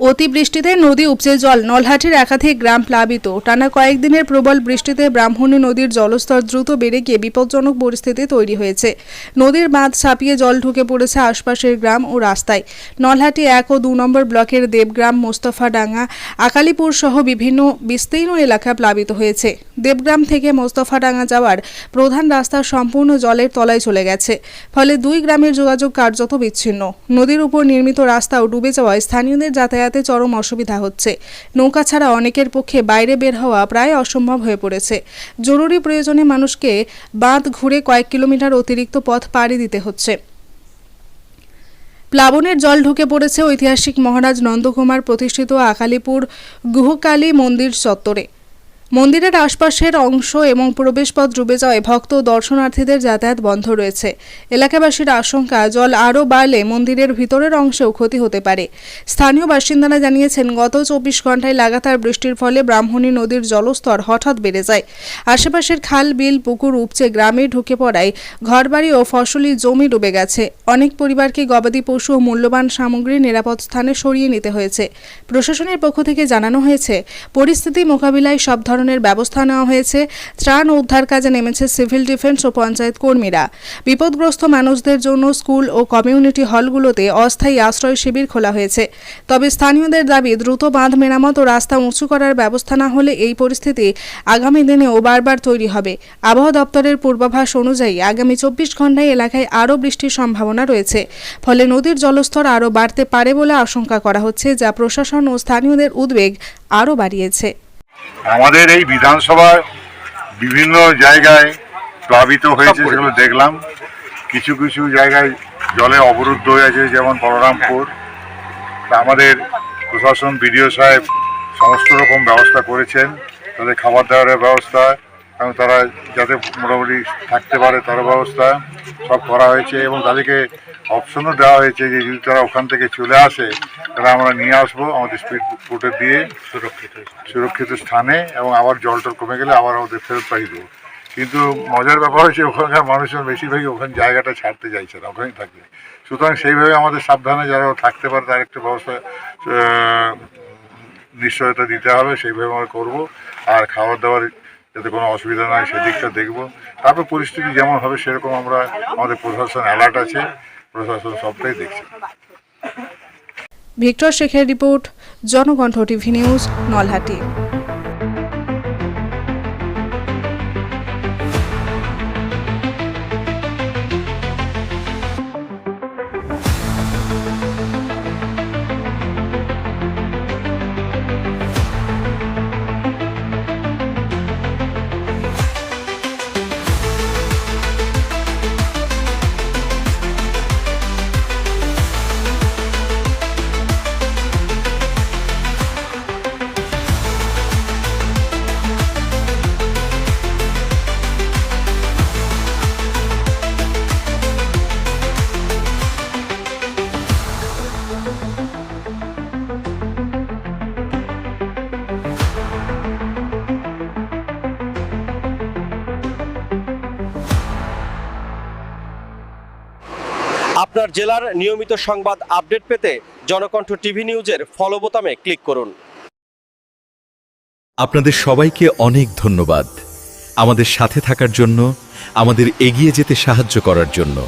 অতিবৃষ্টিতে নদী উপচে জল। নলহাটির একাধিক গ্রাম প্লাবিত। টানা কয়েকদিনের প্রবল বৃষ্টিতে ব্রাহ্মণী নদীর জলস্তর দ্রুত বেড়ে গিয়ে বিপজ্জনক পরিস্থিতি তৈরি হয়েছে। নদীর বাঁধ ছাপিয়ে জল ঢুকে পড়েছে আশপাশের গ্রাম ও রাস্তায়। নলহাটি এক ও দু নম্বর ব্লকের দেবগ্রাম মোস্তফাডাঙ্গা আকালিপুর সহ বিভিন্ন বিস্তীর্ণ এলাকা প্লাবিত হয়েছে। দেবগ্রাম থেকে মোস্তফাডাঙ্গা যাওয়ার প্রধান রাস্তা সম্পূর্ণ জলের তলায় চলে গেছে। ফলে দুই গ্রামের যোগাযোগ কার্যত বিচ্ছিন্ন। নদীর উপর নির্মিত রাস্তাও ডুবে যাওয়ায় স্থানীয়দের যাতায়াতে চরম অসুবিধা হচ্ছে। নৌকা ছাড়া অনেকের পক্ষে বাইরে বের হওয়া প্রায় অসম্ভব হয়ে পড়েছে। জরুরি প্রয়োজনে মানুষকে বাঁধ ঘুরে কয়েক কিলোমিটার অতিরিক্ত পথ পাড়ি দিতে হচ্ছে। প্লাবনের জল ঢুকে পড়েছে ঐতিহাসিক মহারাজ নন্দকুমার প্রতিষ্ঠিত আকালিপুর গুহকালী মন্দির চত্বরে। মন্দিরের আশপাশের অংশ এবং প্রবেশপথ ডুবে যাওয়ায় ভক্ত ও দর্শনার্থীদের যাতায়াত বন্ধ রয়েছে। এলাকাবাসীর আশঙ্কা, জল আরও বাড়লে মন্দিরের ভিতরের অংশেও ক্ষতি হতে পারে। স্থানীয় বাসিন্দারা জানিয়েছেন, গত চব্বিশ ঘন্টায় লাগাতার বৃষ্টির ফলে ব্রাহ্মণী নদীর জলস্তর হঠাৎ বেড়ে যায়। আশেপাশের খাল, বিল, পুকুর উপচে গ্রামে ঢুকে পড়ায় ঘরবাড়ি ও ফসলি জমি ডুবে গেছে। অনেক পরিবারকে গবাদি পশু ও মূল্যবান সামগ্রী নিরাপদ স্থানে সরিয়ে নিতে হয়েছে। প্রশাসনের পক্ষ থেকে জানানো হয়েছে, পরিস্থিতি মোকাবিলায় সব ধরনের ব্যবস্থা নেওয়া হয়েছে। ত্রাণ উদ্ধার কাজে নেমেছে সিভিল ডিফেন্স ও পঞ্চায়েত কর্মীরা। বিপদগ্রস্ত মানুষদের জন্য স্কুল ও কমিউনিটি হলগুলোতে অস্থায়ী আশ্রয় শিবির খোলা হয়েছে। তবে স্থানীয়দের দাবি, দ্রুত বাঁধ মেরামত ও রাস্তা উঁচু করার ব্যবস্থা না হলে এই পরিস্থিতি আগামী দিনেও বারবার তৈরি হবে। আবহাওয়া দপ্তরের পূর্বাভাস অনুযায়ী আগামী চব্বিশ ঘন্টায় এলাকায় আরও বৃষ্টির সম্ভাবনা রয়েছে। ফলে নদীর জলস্তর আরও বাড়তে পারে বলে আশঙ্কা করা হচ্ছে, যা প্রশাসন ও স্থানীয়দের উদ্বেগ আরও বাড়িয়েছে। আমাদের এই বিধানসভার বিভিন্ন জায়গায় প্লাবিত হয়েছে সেগুলো দেখলাম। কিছু কিছু জায়গায় জলে অবরুদ্ধ হয়ে আছে যেমন বলরামপুর। আমাদের প্রশাসন বিডিও সাহেব সমস্ত রকম ব্যবস্থা করেছেন। তাদের খাবার দাবারের ব্যবস্থা এবং তারা যাতে মোটামুটি থাকতে পারে তার ব্যবস্থা সব করা হয়েছে এবং তাদেরকে অপশনও দেওয়া হয়েছে যে যদি তারা ওখান থেকে চলে আসে তাহলে আমরা নিয়ে আসব আমাদের স্পিড বোটে দিয়ে সুরক্ষিত সুরক্ষিত স্থানে এবং আবার জল টল কমে গেলে আবার আমাদের ফেরত পাই দেবো। কিন্তু মজার ব্যাপার হচ্ছে ওখানকার মানুষজন বেশিরভাগই ওখানে জায়গাটা ছাড়তে চাইছে না ওখানেই থাকবে। সুতরাং সেইভাবে আমাদের সাবধানে যারা থাকতে পারে তার একটা ব্যবস্থা নিশ্চয়তা দিতে হবে সেইভাবে আমরা করব। আর খাবার দাবার যাতে কোনো অসুবিধা না হয় সেদিকটা দেখব। তারপর পরিস্থিতি যেমন হবে সেরকম আমরা আমাদের প্রশাসন অ্যালার্ট আছে। প্রশাসন সবটাই দেখছে। ভিক্টর শেখের report Janakantha TV news Nalhati. আপনার জেলার নিয়মিত সংবাদ আপডেট পেতে জনকণ্ঠ টিভি নিউজের ফলো বোতামে ক্লিক করুন। আপনাদের সবাইকে অনেক ধন্যবাদ। আমাদের সাথে থাকার জন্য, আমাদের এগিয়ে যেতে সাহায্য করার জন্য।